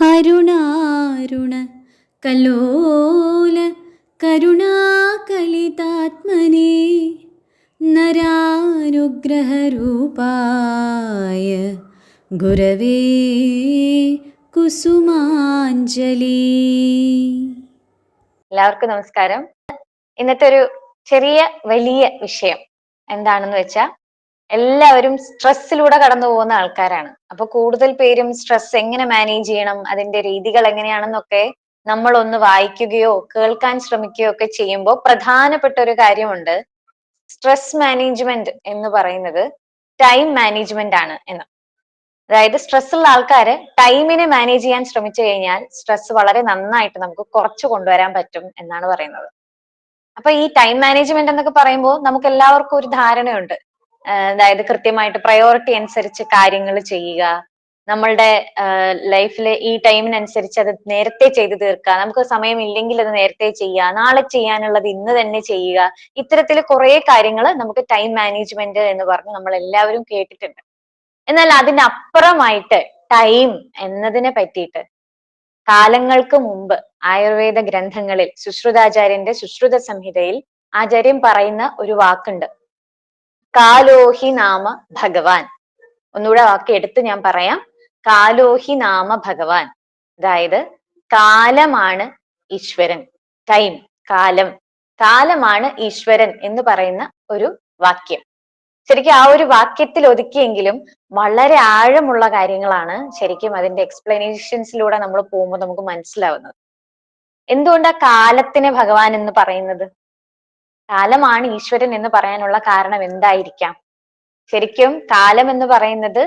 അരുണാരുണ കലോല കരുണാകലിതാത്മനെ നരാനുഗ്രഹരൂപായ ഗുരവേ കുസുമാഞ്ജലി. എല്ലാവർക്കും നമസ്കാരം. ഇന്നത്തെ ഒരു ചെറിയ വലിയ വിഷയം എന്താണെന്ന് വെച്ചാൽ എല്ലാവരും സ്ട്രെസ്സിലൂടെ കടന്നു പോകുന്ന ആൾക്കാരാണ്. അപ്പൊ കൂടുതൽ പേരും സ്ട്രെസ് എങ്ങനെ മാനേജ് ചെയ്യണം അതിന്റെ രീതികൾ എങ്ങനെയാണെന്നൊക്കെ നമ്മൾ ഒന്ന് വായിക്കുകയോ കേൾക്കാൻ ശ്രമിക്കുകയോ ഒക്കെ ചെയ്യുമ്പോൾ പ്രധാനപ്പെട്ട ഒരു കാര്യമുണ്ട്. സ്ട്രെസ് മാനേജ്മെന്റ് എന്ന് പറയുന്നത് ടൈം മാനേജ്മെന്റ് ആണ് എന്ന്. അതായത് സ്ട്രെസ് ഉള്ള ആൾക്കാര് ടൈമിനെ മാനേജ് ചെയ്യാൻ ശ്രമിച്ചു കഴിഞ്ഞാൽ സ്ട്രെസ് വളരെ നന്നായിട്ട് നമുക്ക് കുറച്ച് കൊണ്ടുവരാൻ പറ്റും എന്നാണ് പറയുന്നത്. അപ്പൊ ഈ ടൈം മാനേജ്മെന്റ് എന്നൊക്കെ പറയുമ്പോൾ നമുക്ക് എല്ലാവർക്കും ഒരു ധാരണയുണ്ട്. അതായത് കൃത്യമായിട്ട് പ്രയോറിറ്റി അനുസരിച്ച് കാര്യങ്ങൾ ചെയ്യുക. നമ്മളുടെ ലൈഫിൽ ഈ ടൈമിനനുസരിച്ച് അത് നേരത്തെ ചെയ്തു തീർക്കുക. നമുക്ക് സമയമില്ലെങ്കിൽ അത് നേരത്തെ ചെയ്യുക. നാളെ ചെയ്യാനുള്ളത് ഇന്ന് തന്നെ ചെയ്യുക. ഇത്തരത്തിൽ കുറെ കാര്യങ്ങൾ നമുക്ക് ടൈം മാനേജ്മെന്റ് എന്ന് പറഞ്ഞ് നമ്മൾ എല്ലാവരും കേട്ടിട്ടുണ്ട്. എന്നാൽ അതിനപ്പുറമായിട്ട് ടൈം എന്നതിനെ പറ്റിയിട്ട് കാലങ്ങൾക്ക് മുമ്പ് ആയുർവേദ ഗ്രന്ഥങ്ങളിൽ സുശ്രുതാചാര്യന്റെ സുശ്രുത സംഹിതയിൽ ആചാര്യൻ പറയുന്ന ഒരു വാക്കുണ്ട്. കാലോഹി നാമ ഭഗവാൻ. ഒന്നുകൂടെ വാക്ക് എടുത്ത് ഞാൻ പറയാം. കാലോഹി നാമ ഭഗവാൻ. അതായത് കാലമാണ് ഈശ്വരൻ. ടൈം കാലം. കാലമാണ് ഈശ്വരൻ എന്ന് പറയുന്ന ഒരു വാക്യം. ശരിക്കും ആ ഒരു വാക്യത്തിൽ ഒതുക്കിയെങ്കിലും വളരെ ആഴമുള്ള കാര്യങ്ങളാണ് ശരിക്കും അതിന്റെ എക്സ്പ്ലനേഷൻസിലൂടെ നമ്മൾ പോകുമ്പോൾ നമുക്ക് മനസ്സിലാവുന്നത്. എന്തുകൊണ്ടാ കാലത്തിനെ ഭഗവാൻ എന്ന് പറയുന്നത്? കാലമാണ് ഈശ്വരൻ എന്ന് പറയാനുള്ള കാരണം എന്തായിരിക്കാം? ശരിക്കും കാലം എന്ന് പറയുന്നത്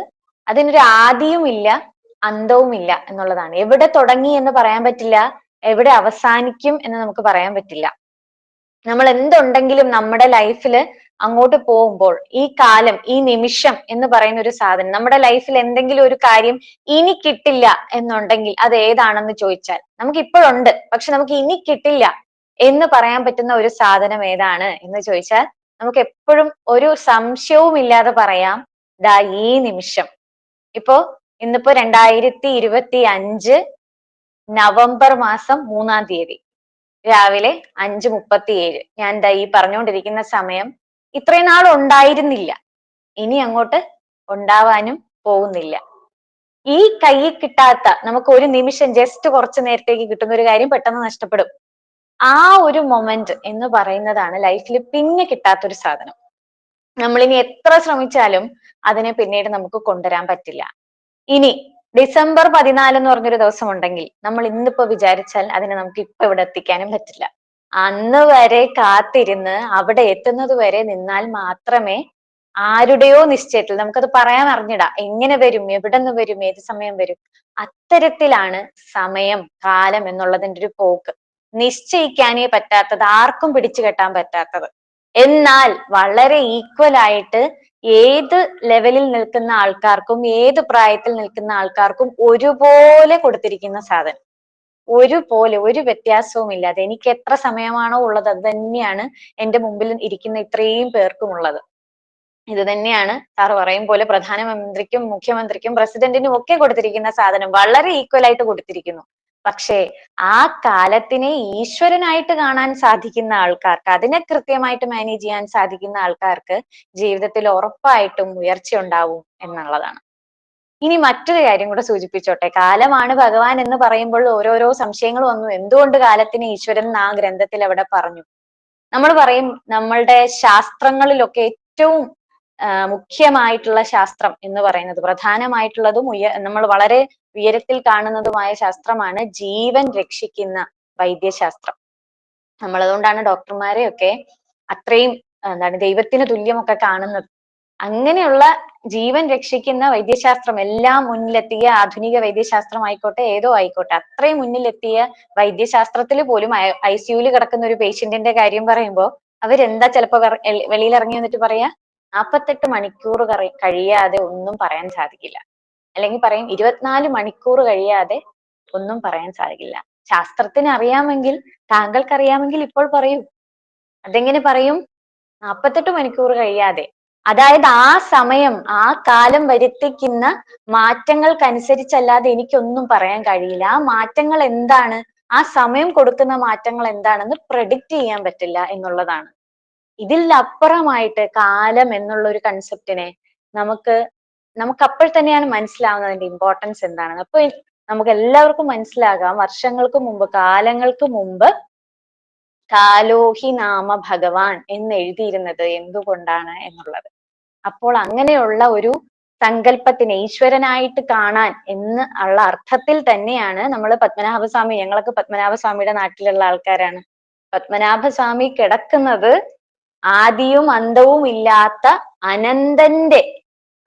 അതിനൊരു ആദിയും ആദിയുമില്ല അന്തവുമില്ല എന്നുള്ളതാണ്. എവിടെ തുടങ്ങി എന്ന് പറയാൻ പറ്റില്ല എവിടെ അവസാനിക്കും എന്ന് നമുക്ക് പറയാൻ പറ്റില്ല. നമ്മൾ എന്തുണ്ടെങ്കിലും നമ്മുടെ ലൈഫിൽ അങ്ങോട്ട് പോകുമ്പോൾ ഈ കാലം ഈ നിമിഷം എന്ന് പറയുന്ന ഒരു സാധനം നമ്മുടെ ലൈഫിൽ എന്തെങ്കിലും ഒരു കാര്യം ഇനി കിട്ടില്ല എന്നുണ്ടെങ്കിൽ അത് ഏതാണെന്ന് ചോദിച്ചാൽ നമുക്ക് ഇപ്പോഴുണ്ട് പക്ഷെ നമുക്ക് ഇനി കിട്ടില്ല. എന്ന് പറയാൻ പറ്റുന്ന ഒരു സാധനം ഏതാണ് എന്ന് ചോദിച്ചാൽ നമുക്ക് എപ്പോഴും ഒരു സംശയവും ഇല്ലാതെ പറയാം. ദാ ഈ നിമിഷം. ഇപ്പോ ഇന്നിപ്പോ രണ്ടായിരത്തി ഇരുപത്തി അഞ്ച് നവംബർ മാസം മൂന്നാം തീയതി. രാവിലെ അഞ്ച് മുപ്പത്തിയേഴ്. ഞാൻ ദാ ഈ പറഞ്ഞുകൊണ്ടിരിക്കുന്ന സമയം ഇത്രയും നാൾ ഉണ്ടായിരുന്നില്ല. ഇനി അങ്ങോട്ട് ഉണ്ടാവാനും പോകുന്നില്ല. ഈ കൈ കിട്ടാത്ത നമുക്ക് ഒരു നിമിഷം ജസ്റ്റ് കുറച്ചു നേരത്തേക്ക് കിട്ടുന്ന ഒരു കാര്യം പെട്ടെന്ന് നഷ്ടപ്പെടും. ആ ഒരു മൊമെന്റ് എന്ന് പറയുന്നതാണ് ലൈഫിൽ പിന്നെ കിട്ടാത്തൊരു സാധനം. നമ്മളിനി എത്ര ശ്രമിച്ചാലും അതിനെ പിന്നീട് നമുക്ക് കൊണ്ടുവരാൻ പറ്റില്ല. ഇനി ഡിസംബർ പതിനാല് എന്ന് പറഞ്ഞൊരു ദിവസം ഉണ്ടെങ്കിൽ നമ്മൾ ഇന്നിപ്പോ വിചാരിച്ചാൽ അതിനെ നമുക്ക് ഇപ്പൊ ഇവിടെ എത്തിക്കാനും പറ്റില്ല. അന്ന് വരെ കാത്തിരുന്ന് അവിടെ എത്തുന്നത് വരെ നിന്നാൽ മാത്രമേ ആരുടെയോ നിശ്ചയത്തിൽ നമുക്കത് പറയാൻ അറിഞ്ഞിടാം. എങ്ങനെ വരും എവിടെ നിന്ന് വരും ഏത് സമയം വരും അത്തരത്തിലാണ് സമയം കാലം എന്നുള്ളതിന്റെ ഒരു പോക്ക്. നിശ്ചയിക്കാനേ പറ്റാത്തത് ആർക്കും പിടിച്ചു കെട്ടാൻ പറ്റാത്തത്. എന്നാൽ വളരെ ഈക്വൽ ആയിട്ട് ഏത് ലെവലിൽ നിൽക്കുന്ന ആൾക്കാർക്കും ഏത് പ്രായത്തിൽ നിൽക്കുന്ന ആൾക്കാർക്കും ഒരുപോലെ കൊടുത്തിരിക്കുന്ന സാധനം. ഒരുപോലെ ഒരു വ്യത്യാസവും ഇല്ലാതെ എനിക്ക് എത്ര സമയമാണോ ഉള്ളത് അത് തന്നെയാണ് എന്റെ മുമ്പിൽ ഇരിക്കുന്ന ഇത്രയും പേർക്കും ഉള്ളത്. ഇത് തന്നെയാണ് സാർ പറയും പോലെ പ്രധാനമന്ത്രിക്കും മുഖ്യമന്ത്രിക്കും പ്രസിഡന്റിനും ഒക്കെ കൊടുത്തിരിക്കുന്ന സാധനം. വളരെ ഈക്വൽ ആയിട്ട് കൊടുത്തിരിക്കുന്നു. പക്ഷേ ആ കാലത്തിനെ ഈശ്വരനായിട്ട് കാണാൻ സാധിക്കുന്ന ആൾക്കാർക്ക് അതിനെ കൃത്യമായിട്ട് മാനേജ് ചെയ്യാൻ സാധിക്കുന്ന ആൾക്കാർക്ക് ജീവിതത്തിൽ ഉറപ്പായിട്ടും ഉയർച്ച ഉണ്ടാവും എന്നുള്ളതാണ്. ഇനി മറ്റൊരു കാര്യം കൂടെ സൂചിപ്പിച്ചോട്ടെ. കാലമാണ് ഭഗവാൻ എന്ന് പറയുമ്പോൾ ഓരോരോ സംശയങ്ങൾ വന്നു. എന്തുകൊണ്ട് കാലത്തിന് ഈശ്വരൻ എന്ന് ആ ഗ്രന്ഥത്തിൽ അവിടെ പറഞ്ഞു? നമ്മൾ പറയും നമ്മളുടെ ശാസ്ത്രങ്ങളിലൊക്കെ ഏറ്റവും മുഖ്യമായിട്ടുള്ള ശാസ്ത്രം എന്ന് പറയുന്നത് പ്രധാനമായിട്ടുള്ളതും ഉയ നമ്മൾ വളരെ ഉയരത്തിൽ കാണുന്നതുമായ ശാസ്ത്രമാണ് ജീവൻ രക്ഷിക്കുന്ന വൈദ്യശാസ്ത്രം. നമ്മൾ അതുകൊണ്ടാണ് ഡോക്ടർമാരെയൊക്കെ അത്രയും എന്താണ് ദൈവത്തിന് തുല്യമൊക്കെ കാണുന്നത്. അങ്ങനെയുള്ള ജീവൻ രക്ഷിക്കുന്ന വൈദ്യശാസ്ത്രം എല്ലാം മുന്നിലെത്തിയ ആധുനിക വൈദ്യശാസ്ത്രം ആയിക്കോട്ടെ ഏതോ ആയിക്കോട്ടെ അത്രയും മുന്നിലെത്തിയ വൈദ്യശാസ്ത്രത്തിൽ പോലും ഐ സിയുയിൽ കിടക്കുന്ന ഒരു പേഷ്യന്റിന്റെ കാര്യം പറയുമ്പോൾ അവരെന്താ ചിലപ്പോ വെളിയിൽ ഇറങ്ങി വന്നിട്ട് പറയാ? നാൽപ്പത്തെട്ട് മണിക്കൂർ കഴിയാതെ ഒന്നും പറയാൻ സാധിക്കില്ല. അല്ലെങ്കിൽ പറയും ഇരുപത്തിനാല് മണിക്കൂർ കഴിയാതെ ഒന്നും പറയാൻ സാധിക്കില്ല. ശാസ്ത്രത്തിന് അറിയാമെങ്കിൽ താങ്കൾക്ക് അറിയാമെങ്കിൽ ഇപ്പോൾ പറയൂ. അതെങ്ങനെ പറയും? നാൽപ്പത്തെട്ട് മണിക്കൂർ കഴിയാതെ. അതായത് ആ സമയം ആ കാലം വരുത്തിക്കുന്ന മാറ്റങ്ങൾക്കനുസരിച്ചല്ലാതെ എനിക്കൊന്നും പറയാൻ കഴിയില്ല. ആ മാറ്റങ്ങൾ എന്താണ്? ആ സമയം കൊടുക്കുന്ന മാറ്റങ്ങൾ എന്താണെന്ന് പ്രെഡിക്റ്റ് ചെയ്യാൻ പറ്റില്ല എന്നുള്ളതാണ്. ഇതിൽ അപ്പുറമായിട്ട് കാലം എന്നുള്ള ഒരു കൺസെപ്റ്റിനെ നമുക്ക് നമുക്ക് അപ്പോൾ തന്നെയാണ് മനസ്സിലാവുന്നത് ഇമ്പോർട്ടൻസ് എന്താണെന്ന്. അപ്പൊ നമുക്ക് എല്ലാവർക്കും മനസ്സിലാകാം വർഷങ്ങൾക്ക് മുമ്പ് കാലങ്ങൾക്ക് മുമ്പ് കാലോഹി നാമ ഭഗവാൻ എന്ന് എഴുതിയിരുന്നത് എന്തുകൊണ്ടാണ് എന്നുള്ളത്. അപ്പോൾ അങ്ങനെയുള്ള ഒരു സങ്കല്പത്തിന് ഈശ്വരനായിട്ട് കാണാൻ എന്ന് ഉള്ള അർത്ഥത്തിൽ തന്നെയാണ് നമ്മൾ പത്മനാഭസ്വാമി ഞങ്ങളൊക്കെ പത്മനാഭസ്വാമിയുടെ നാട്ടിലുള്ള ആൾക്കാരാണ്. പത്മനാഭസ്വാമി കിടക്കുന്നത് ആദിയും അന്തവും ഇല്ലാത്ത അനന്തന്റെ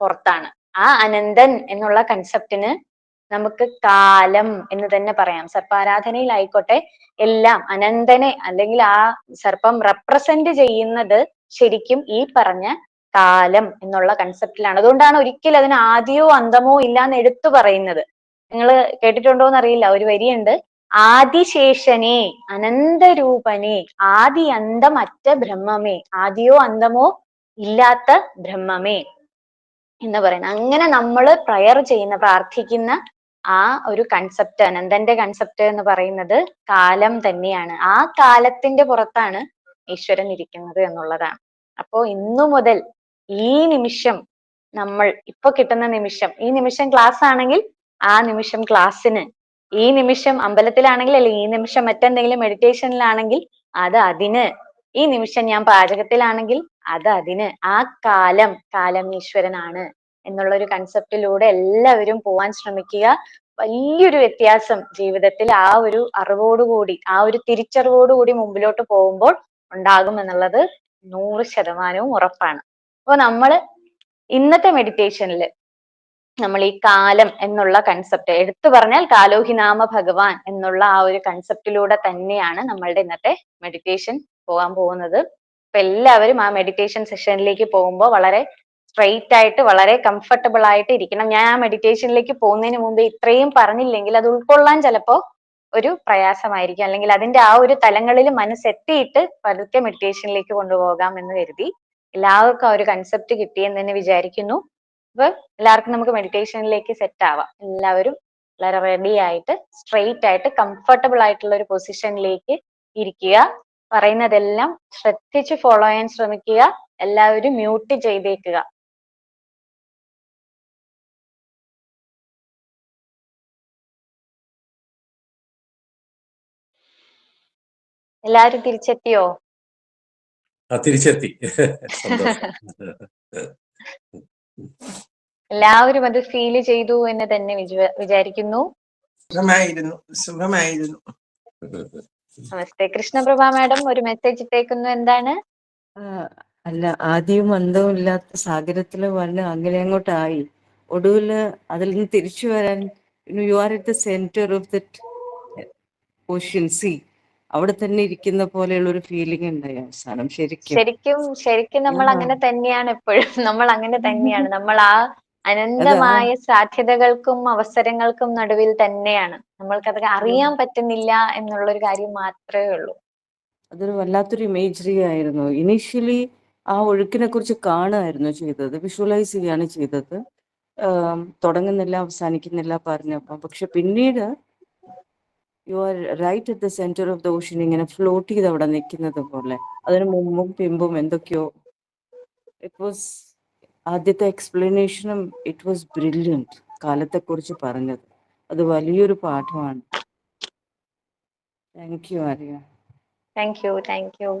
പുറത്താണ്. ആ അനന്തൻ എന്നുള്ള കൺസെപ്റ്റിന് നമുക്ക് കാലം എന്ന് തന്നെ പറയാം. സർപ്പാരാധനയിലായിക്കോട്ടെ എല്ലാം അനന്തനെ അല്ലെങ്കിൽ ആ സർപ്പം റെപ്രസെന്റ് ചെയ്യുന്നത് ശരിക്കും ഈ പറഞ്ഞ കാലം എന്നുള്ള കൺസെപ്റ്റിലാണ് അതുകൊണ്ടാണ് ഒരിക്കലും അതിന് ആദിയോ അന്തമോ ഇല്ല എന്ന് എടുത്തു പറയുന്നത്. നിങ്ങൾ കേട്ടിട്ടുണ്ടോ എന്നറിയില്ല ഒരു വരിയുണ്ട്. ആദിശേഷനെ അനന്തരൂപനെ ആദി അന്തമറ്റ ബ്രഹ്മമേ ആദിയോ അന്തമോ ഇല്ലാത്ത ബ്രഹ്മമേ എന്ന് പറയുന്നത്. അങ്ങനെ നമ്മൾ പ്രയർ ചെയ്യുന്ന പ്രാർത്ഥിക്കുന്ന ആ ഒരു കൺസെപ്റ്റ് അനന്തന്റെ കൺസെപ്റ്റ് എന്ന് പറയുന്നത് കാലം തന്നെയാണ്. ആ കാലത്തിന്റെ പുറത്താണ് ഈശ്വരൻ ഇരിക്കുന്നത് എന്നുള്ളതാണ്. അപ്പോ ഇന്നു മുതൽ ഈ നിമിഷം നമ്മൾ ഇപ്പൊ കിട്ടുന്ന നിമിഷം ഈ നിമിഷം ക്ലാസ് ആണെങ്കിൽ ആ നിമിഷം ക്ലാസ്സിന് ഈ നിമിഷം അമ്പലത്തിലാണെങ്കിൽ അല്ലെങ്കിൽ ഈ നിമിഷം മറ്റെന്തെങ്കിലും മെഡിറ്റേഷനിലാണെങ്കിൽ അത് അതിന്. ഈ നിമിഷം ഞാൻ പാചകത്തിലാണെങ്കിൽ അത് അതിന്. ആ കാലം കാലം ഈശ്വരനാണ് എന്നുള്ള ഒരു കൺസെപ്റ്റിലൂടെ എല്ലാവരും പോവാൻ ശ്രമിക്കുക. വലിയൊരു വ്യത്യാസം ജീവിതത്തിൽ ആ ഒരു അറിവോടുകൂടി ആ ഒരു തിരിച്ചറിവോടുകൂടി മുമ്പിലോട്ട് പോകുമ്പോൾ ഉണ്ടാകും എന്നുള്ളത് നൂറ് ശതമാനവും ഉറപ്പാണ്. അപ്പോൾ നമ്മൾ ഇന്നത്തെ മെഡിറ്റേഷനിൽ നമ്മൾ ഈ കാലം എന്നുള്ള കൺസെപ്റ്റ് എടുത്തു പറഞ്ഞാൽ കാലോഹി നാമ ഭഗവാൻ എന്നുള്ള ആ ഒരു കൺസെപ്റ്റിലൂടെ തന്നെയാണ് നമ്മളുടെ ഇന്നത്തെ മെഡിറ്റേഷൻ പോകാൻ പോകുന്നത്. അപ്പൊ എല്ലാവരും ആ മെഡിറ്റേഷൻ സെഷനിലേക്ക് പോകുമ്പോൾ വളരെ സ്ട്രെയിറ്റ് ആയിട്ട് വളരെ കംഫർട്ടബിൾ ആയിട്ട് ഇരിക്കണം. ഞാൻ ആ മെഡിറ്റേഷനിലേക്ക് പോകുന്നതിന് മുമ്പ് ഇത്രയും പറഞ്ഞില്ലെങ്കിൽ അത് ഉൾക്കൊള്ളാൻ ചിലപ്പോ ഒരു പ്രയാസമായിരിക്കും. അല്ലെങ്കിൽ അതിന്റെ ആ ഒരു തലങ്ങളിൽ മനസ്സെത്തിയിട്ട് പതുക്കെ മെഡിറ്റേഷനിലേക്ക് കൊണ്ടുപോകാം എന്ന് കരുതി എല്ലാവർക്കും ആ ഒരു കൺസെപ്റ്റ് കിട്ടിയെന്ന് തന്നെ വിചാരിക്കുന്നു. അപ്പൊ എല്ലാവർക്കും നമുക്ക് മെഡിറ്റേഷനിലേക്ക് സെറ്റ് ആവാം. എല്ലാവരും വളരെ റെഡി ആയിട്ട് സ്ട്രെയിറ്റ് ആയിട്ട് കംഫർട്ടബിൾ ആയിട്ടുള്ള ഒരു പൊസിഷനിലേക്ക് ഇരിക്കുക. പറയുന്നതെല്ലാം ശ്രദ്ധിച്ച് ഫോളോ ചെയ്യാൻ ശ്രമിക്കുക. എല്ലാവരും മ്യൂട്ട് ചെയ്തേക്കുക. എല്ലാരും തിരിച്ചെത്തിയോ? തിരിച്ചെത്തി. എല്ലാവരും അത് ഫീൽ ചെയ്തു എന്ന് തന്നെ വിചാ- വിചാരിക്കുന്നു. സുഖമായിരുന്നു സുഖമായിരുന്നു. നമസ്തേ കൃഷ്ണപ്രഭ മാഡം ഒരു മെസ്സേജ് ഇട്ടേക്കുന്നു എന്താണ്? അല്ല ആദ്യവും അന്തവും ഇല്ലാത്ത സാഗരത്തിൽ വന്ന് അങ്ങനെ അങ്ങോട്ടായി. ഒടുവിൽ അതിൽ നിന്ന് തിരിച്ചു വരാൻ you are at the centre of that ocean sea അവിടെ തന്നെ ഇരിക്കുന്ന പോലെയുള്ള ഒരു ഫീലിംഗ് ഉണ്ടായി അവസാനം. ശരിക്കും. ശരിക്കും ശരിക്കും നമ്മൾ അങ്ങനെ തന്നെയാണ് എപ്പോഴും. നമ്മൾ അങ്ങനെ തന്നെയാണ്. നമ്മൾ ആ അനന്തമായ സാധ്യതകൾക്കും അവസരങ്ങൾക്കും നടുവിൽ തന്നെയാണ്. നമ്മൾക്കത് അറിയാൻ പറ്റുന്നില്ല എന്നുള്ള ഒരു കാര്യം മാത്രമേ ഉള്ളൂ. അതൊരു വല്ലാത്തൊരു ഇമേജറി ആയിരുന്നു. ഇനീഷ്യലി ആ ഒഴുക്കിനെ കുറിച്ച് കാണുമായിരുന്നു ചെയ്തത്. വിഷ്വലൈസ് ചെയ്യാണ് ചെയ്തത്. തുടങ്ങുന്നില്ല അവസാനിക്കുന്നില്ല പറഞ്ഞപ്പം. പക്ഷെ പിന്നീട് you are right at the centre of the ocean ഇങ്ങനെ ഫ്ലോട്ട് ചെയ്ത് അവിടെ നിൽക്കുന്നത് പോലെ. അതിന് മുമ്പും പിമ്പും എന്തൊക്കെയോ. ഇറ്റ് വാസ് ആദ്യത്തെ എക്സ്പ്ലനേഷനും ഇറ്റ് വാസ് ബ്രില്യന്റ് കാലത്തെക്കുറിച്ച് പറഞ്ഞത്. അത് വലിയൊരു പാഠമാണ്. Thank you Arya thank you thank you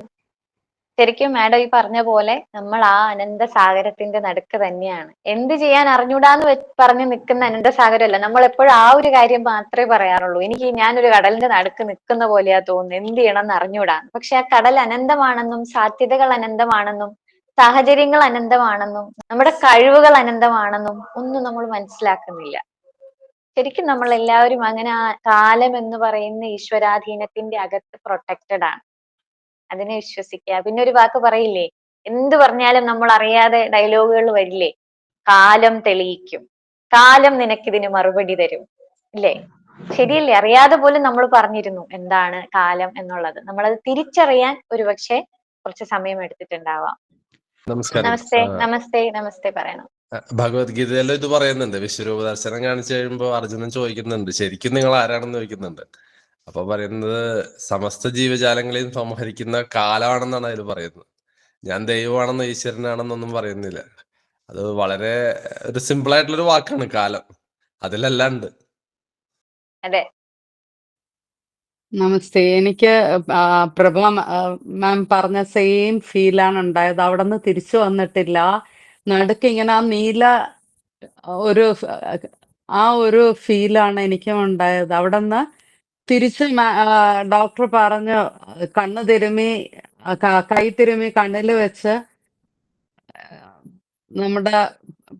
ശരിക്കും മാഡം ഈ പറഞ്ഞ പോലെ നമ്മൾ ആ അനന്ത സാഗരത്തിന്റെ നടുക്ക് തന്നെയാണ്. എന്ത് ചെയ്യാൻ അറിഞ്ഞൂടാന്ന് പറഞ്ഞ് നിൽക്കുന്ന അനന്ത സാഗരമല്ല നമ്മൾ എപ്പോഴും ആ ഒരു കാര്യം മാത്രമേ പറയാറുള്ളൂ. എനിക്ക് ഞാനൊരു കടലിന്റെ നടുക്ക് നിൽക്കുന്ന പോലെയാ തോന്നുന്നു. എന്ത് ചെയ്യണം എന്ന് അറിഞ്ഞൂടാന്ന്. പക്ഷെ ആ കടൽ അനന്തമാണെന്നും സാധ്യതകൾ അനന്തമാണെന്നും സാഹചര്യങ്ങൾ അനന്തമാണെന്നും നമ്മുടെ കഴിവുകൾ അനന്തമാണെന്നും ഒന്നും നമ്മൾ മനസ്സിലാക്കുന്നില്ല. ശരിക്കും നമ്മൾ എല്ലാവരും അങ്ങനെ ആ കാലം എന്ന് പറയുന്ന ഈശ്വരാധീനത്തിന്റെ അകത്ത് പ്രൊട്ടക്റ്റഡ് ആണ്. അതിനെ വിശ്വസിക്കുക. പിന്നെ ഒരു വാക്ക് പറയില്ലേ? എന്ത് പറഞ്ഞാലും നമ്മൾ അറിയാതെ ഡയലോഗുകൾ വരില്ലേ? കാലം തെളിയിക്കും. കാലം നിനക്കിതിന് മറുപടി തരും. ഇല്ലേ? ശരിയല്ലേ? അറിയാതെ പോലും നമ്മൾ പറഞ്ഞിരുന്നു എന്താണ് കാലം എന്നുള്ളത്. നമ്മളത് തിരിച്ചറിയാൻ ഒരുപക്ഷെ കുറച്ച് സമയം എടുത്തിട്ടുണ്ടാവാം. നമസ്കാരം. നമസ്തേ നമസ്തേ നമസ്തേ പറയണം. ഭഗവത്ഗീതയിൽ ഇത് പറയുന്നുണ്ട്. വിശ്വരൂപ ദർശനം കാണിച്ചു കഴിയുമ്പോൾ അർജുനൻ ചോദിക്കുന്നുണ്ട്. ശരിക്കും നിങ്ങൾ ആരാണെന്ന് ചോദിക്കുന്നുണ്ട്. അപ്പൊ പറയുന്നത് സമസ്ത ജീവജാലങ്ങളെയും സംഹരിക്കുന്ന കാലമാണെന്നാണ് അതിൽ പറയുന്നത് ഞാൻ ദൈവമാണെന്നോ ഈശ്വരനാണെന്നൊന്നും പറയുന്നില്ല അത് വളരെ ഒരു സിമ്പിൾ ആയിട്ടുള്ള ഒരു വാക്കാണ് കാലം അതിലല്ലാണ്ട് അതെ നമസ്തേ എനിക്ക് പ്രഭ മാം പറഞ്ഞ സെയിം ഫീലാണ് ഉണ്ടായത് അവിടെ നിന്ന് തിരിച്ചു വന്നിട്ടില്ല നടുക്ക് ഇങ്ങനെ ആ നീല ഒരു ആ ഒരു ഫീലാണ് എനിക്കും ഉണ്ടായത് അവിടെ നിന്ന് തിരിച്ച് ഡോക്ടർ പറഞ്ഞു കണ്ണ് തിരുമ്മി ആ, ക- തിരുമ്മി കണ്ണിൽ വെച്ച് നമ്മുടെ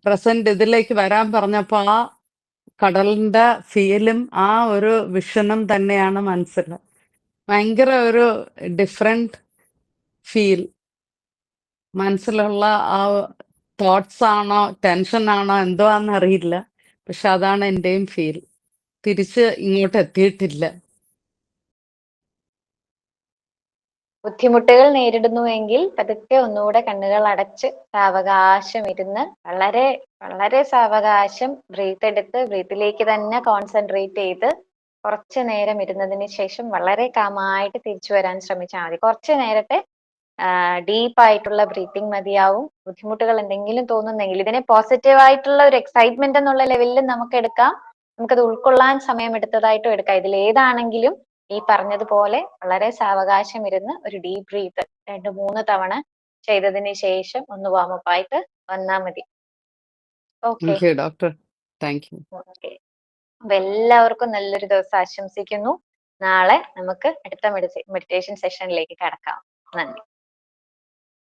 പ്രസന്റ് ഇതിലേക്ക് വരാൻ പറഞ്ഞപ്പോൾ ആ കടലിന്റെ ഫീലും ആ ഒരു വിഷനും തന്നെയാണ് മനസ്സിൽ. ഭയങ്കര ഒരു ഡിഫറെന്റ് ഫീൽ. മനസ്സിലുള്ള ആ തോട്ട്സ് ആണോ ടെൻഷൻ ആണോ എന്തോ അറിയില്ല പക്ഷെ അതാണ് എന്റെയും ഫീൽ. തിരിച്ച് ഇങ്ങോട്ട് എത്തിയിട്ടില്ല. ബുദ്ധിമുട്ടുകൾ നേരിടുന്നുവെങ്കിൽ പതുക്കെ ഒന്നുകൂടെ കണ്ണുകൾ അടച്ച് സാവകാശം ഇരുന്ന് വളരെ വളരെ സാവകാശം ബ്രീത്ത് എടുത്ത് ബ്രീത്തിലേക്ക് തന്നെ കോൺസെൻട്രേറ്റ് ചെയ്ത് കുറച്ച് നേരം ഇരുന്നതിന് ശേഷം വളരെ കാമായിട്ട് തിരിച്ചു വരാൻ ശ്രമിച്ചാൽ മതി. കുറച്ച് നേരത്തെ ഡീപ്പ് ആയിട്ടുള്ള ബ്രീത്തിങ് മതിയാവും. ബുദ്ധിമുട്ടുകൾ എന്തെങ്കിലും തോന്നുന്നെങ്കിൽ ഇതിനെ പോസിറ്റീവ് ആയിട്ടുള്ള ഒരു എക്സൈറ്റ്മെന്റ് എന്നുള്ള ലെവലിൽ നമുക്ക് എടുക്കാം. നമുക്കത് ഉൾക്കൊള്ളാൻ സമയം എടുത്തതായിട്ടും എടുക്കാം. ഇതിൽ ഏതാണെങ്കിലും ഈ പറഞ്ഞതുപോലെ വളരെ സാവകാശം ഇരുന്ന് ഒരു ഡീപ് ബ്രീത്ത് രണ്ട് മൂന്ന് തവണ ചെയ്തതിന് ശേഷം ഒന്ന് വാമപ്പ് ആയിട്ട് വന്നാ മതി. Okay doctor thank you okay അപ്പൊ എല്ലാവർക്കും നല്ലൊരു ദിവസം ആശംസിക്കുന്നു. നാളെ നമുക്ക് അടുത്ത മെഡിറ്റേഷൻ സെഷനിലേക്ക് കടക്കാം. നന്ദി.